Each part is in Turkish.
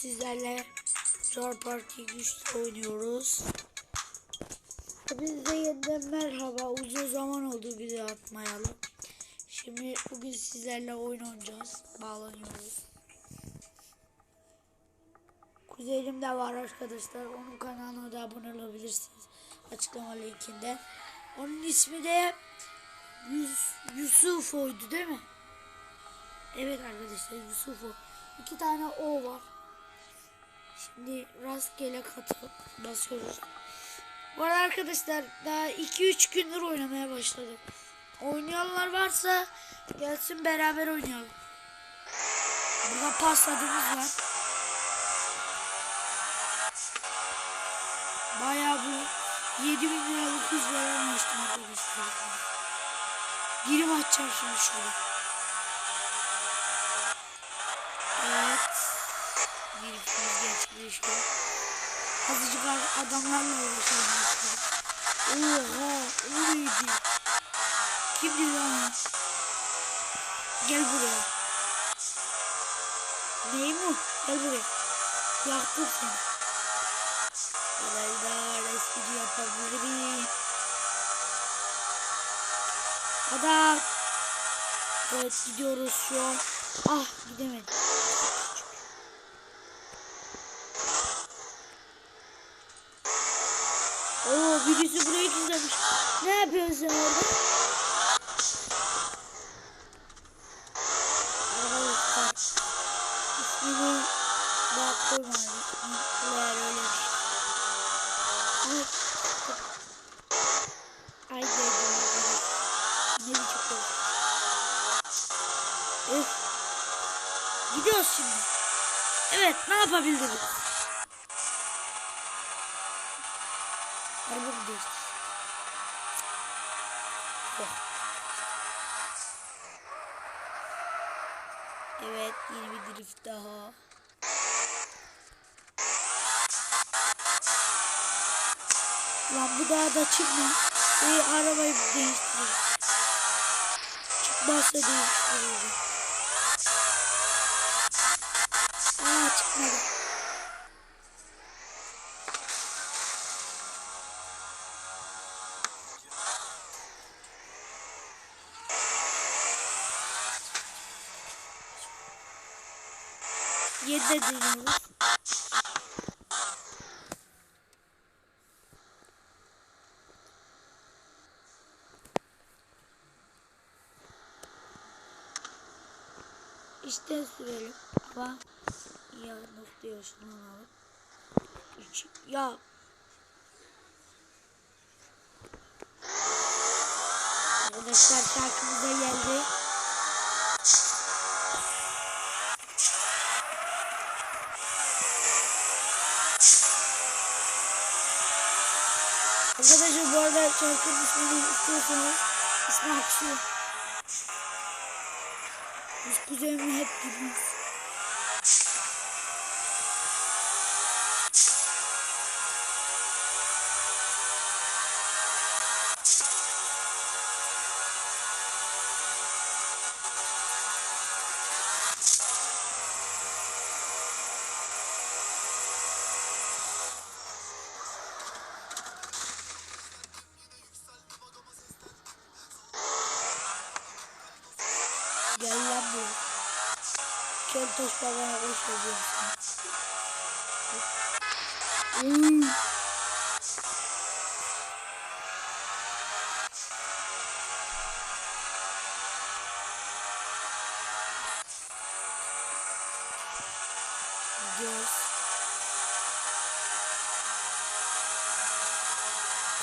sizlerle Jar Party güçlü oynuyoruz. Hepinize yeniden merhaba. Uzun zaman oldu video atmayalı. Şimdi bugün sizlerle oyun oynayacağız. Bağlanıyoruz. Kuzenim de var arkadaşlar. Onun kanalına da abone olabilirsiniz. Açıklama linkinde. Onun ismi de Yus Yusuf'oydu değil mi? Evet arkadaşlar Yusuf'u. İki tane O var. Şimdi rastgele katı basıyoruz. Bu arada arkadaşlar daha 2-3 gündür oynamaya başladım. Oynayanlar varsa gelsin beraber oynayalım. Burada pasladığımız var. Bayağı bu 7 bin liralık hız veren arkadaşlar. Girim açacağım şimdi şurada. Evet. Gerçekleşiyor. Azıcık ar- adamlarla uğraşalım. Oha, o neydi? Kimdi lan? Gel buraya. Neyim o? Gel buraya. Yaktım seni. Herhalde espri yapabilirim. Adam. Evet gidiyoruz şu an. Ah gidemedim. Birisi buraya gizlemiş. Ne yapıyorsun sen orada? İsmini daha koymadım. Eğer öyle bir şey. Ay. Dedim. Ne biçim koy. Öf. Gidiyoruz şimdi. Evet ne yapabiliriz? Araba gidiyoruz. Yok. Evet yeni bir drift daha. Lan bu daha da çıkma. Ve arabayı değiştirelim. Çıkmazsa değiştirelim. Aa çıkmadı. Yedi deniyoruz. İşte sürelim ama ya noktaya şunu alalım. Üç. Ya Arkadaşlar şarkımıza geldi. Arkadaşlar bu arada şarkının ismini istiyorsanız ismi Aksu. Biz kuzenimle hep gidiyoruz. Keltoş babana hoş ediyorsun. Gidiyoruz.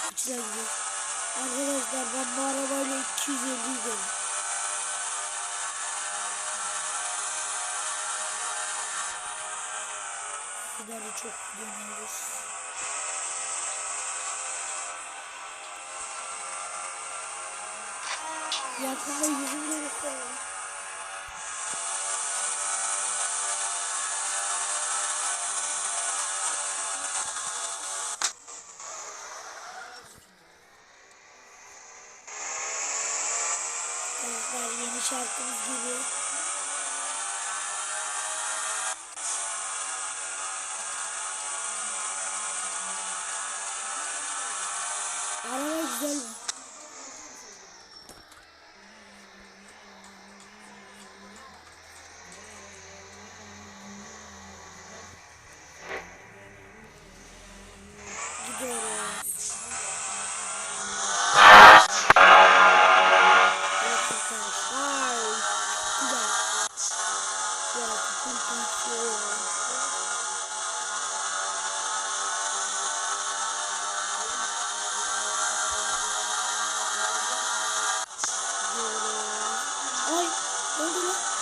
Kaçla gidiyoruz? Arkadaşlar ben bu arabayla 250 gidiyorum. Sizlerle çok dönüyoruz. Yakında yüzümde gösteriyorum. Arkadaşlar yeni şarkımız geliyor. Güzel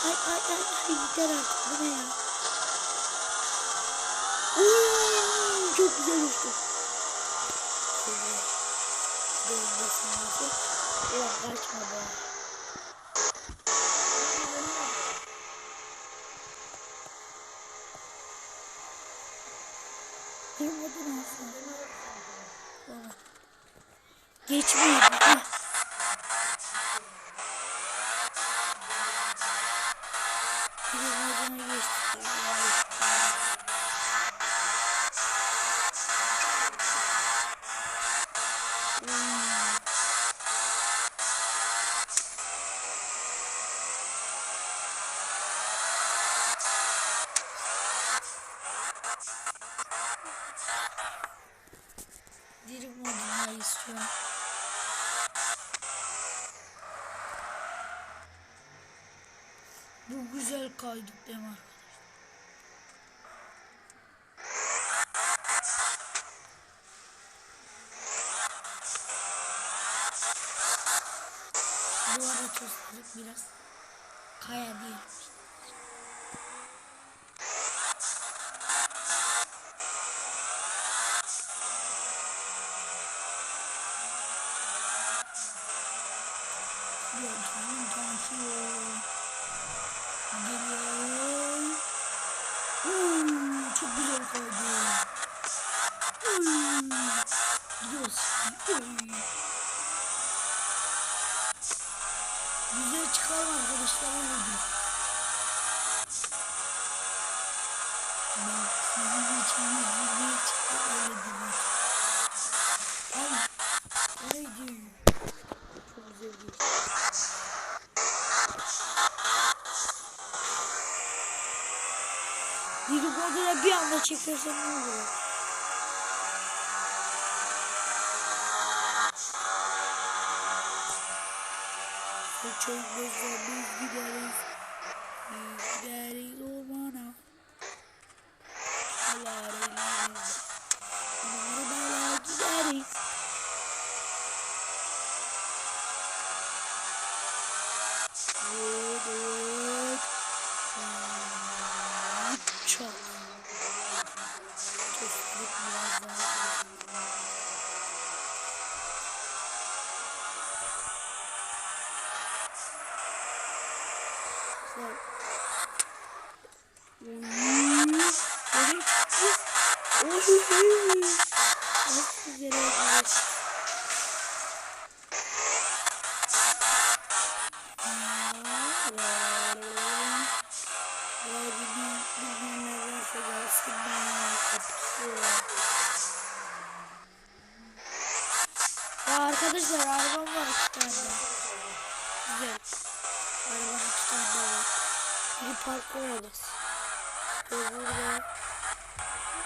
Ay ay ay ay yeter artık bu ne ya? Hmm, çok güzel uçtu. De sanatı. Ulan kaçma be. Kırmadın aslında. Bana. Dirim moduna istiyorum. Bu güzel kaydık değil mi arkadaşlar? Duvara tosladık biraz. Kaya değil. Yolcunun tansiyon. Geliyor. Hmm, çok güzel kaydı. Hmm, gidiyoruz. Güzel çıkalım arkadaşlar Bir koduna bir anda çekersen ne olur? Nasıl güzel oldu. Ya arkadaşlar arabam var iki tane. Güzel. Arabam iki tane var. Parkur arabası. Ve burada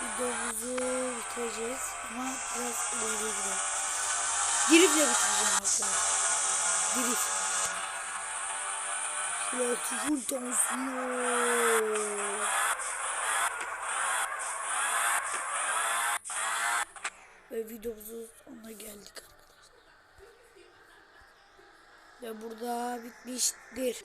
videomuzu bitireceğiz. Ama biraz ileri gidelim. Girifle bitireceğim arkadaşlar. Girif. Şurası full tansiyon. Ve videomuzun sonuna geldik arkadaşlar. Ve burada bitmiştir.